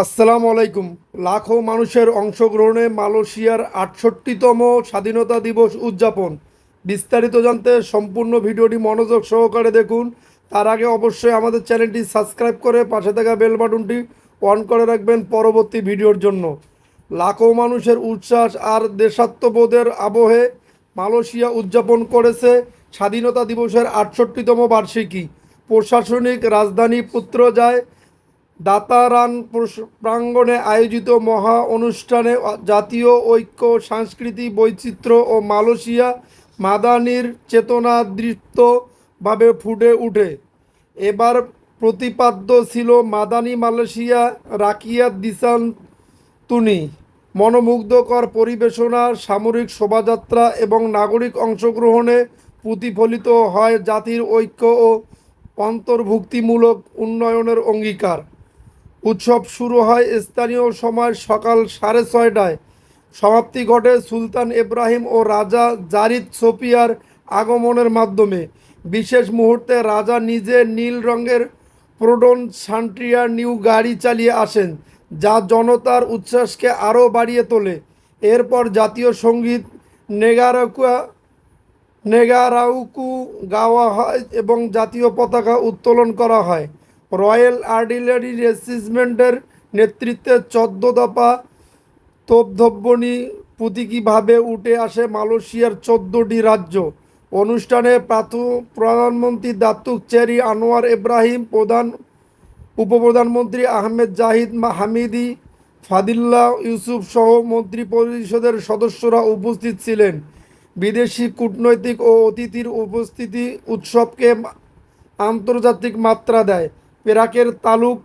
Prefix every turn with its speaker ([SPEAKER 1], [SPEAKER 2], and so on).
[SPEAKER 1] আসসালামু আলাইকুম। লাখো মানুষের অংশগ্রহণে মালয়েশিয়ার আটষট্টিতম স্বাধীনতা দিবস উদযাপন। বিস্তারিত জানতে সম্পূর্ণ ভিডিওটি মনোযোগ সহকারে দেখুন। তার আগে অবশ্যই আমাদের চ্যানেলটি সাবস্ক্রাইব করে পাশে থাকা বেল বাটনটি অন করে রাখবেন পরবর্তী ভিডিওর জন্য। লাখো মানুষের উচ্ছ্বাস আর দেশাত্মবোধের আবহে মালয়েশিয়া উদযাপন করেছে স্বাধীনতা দিবসের আটষট্টিতম বার্ষিকী। প্রশাসনিক রাজধানী পুত্র যায় দাতারান প্রাঙ্গণে আয়োজিত মহা অনুষ্ঠানে জাতীয় ঐক্য, সাংস্কৃতিক বৈচিত্র্য ও মালয়েশিয়া মাদানির চেতনা দৃপ্তভাবে ফুটে ওঠে এবার প্রতিপাদ্য ছিল মাদানি, মালয়েশিয়া, রাকিয়া, দিসান তুনি। মনোমুগ্ধকর পরিবেশনা, সামরিক শোভাযাত্রা এবং নাগরিক অংশগ্রহণে প্রতিফলিত হয় জাতির ঐক্য ও অন্তর্ভুক্তিমূলক উন্নয়নের অঙ্গীকার। উৎসব শুরু হয় স্থানীয় সময় সকাল সাড়ে ছয়টায়। সমাপ্তি ঘটে সুলতান ইব্রাহিম ও রাজা জারিদ সোফিয়ার আগমনের মাধ্যমে। বিশেষ মুহূর্তে রাজা নিজে নীল রঙের প্রোডন সান্ট্রিয়া নিউ গাড়ি চালিয়ে আসেন, যা জনতার উচ্ছ্বাসকে আরও বাড়িয়ে তোলে। এরপর জাতীয় সংগীত নেগারাকুয়া, নেগারাউকু গাওয়া হয় এবং জাতীয় পতাকা উত্তোলন করা হয়। রয়্যাল আর্টিলারি রেজিমেন্টের নেতৃত্বে চোদ্দ দফা তোপধব্বনি প্রতীকীভাবে উঠে আসে মালয়েশিয়ার চোদ্দোটি রাজ্য। অনুষ্ঠানে প্রধানমন্ত্রী দাতুক চেরি আনোয়ার ইব্রাহিম, প্রধান উপপ্রধানমন্ত্রী Ahmad Zahid Hamidi, Fadillah Yusof সহ মন্ত্রী পরিষদের সদস্যরা উপস্থিত ছিলেন। বিদেশি কূটনৈতিক ও অতিথির উপস্থিতি উৎসবকে আন্তর্জাতিক মাত্রা দেয়। পেরাকের তালুক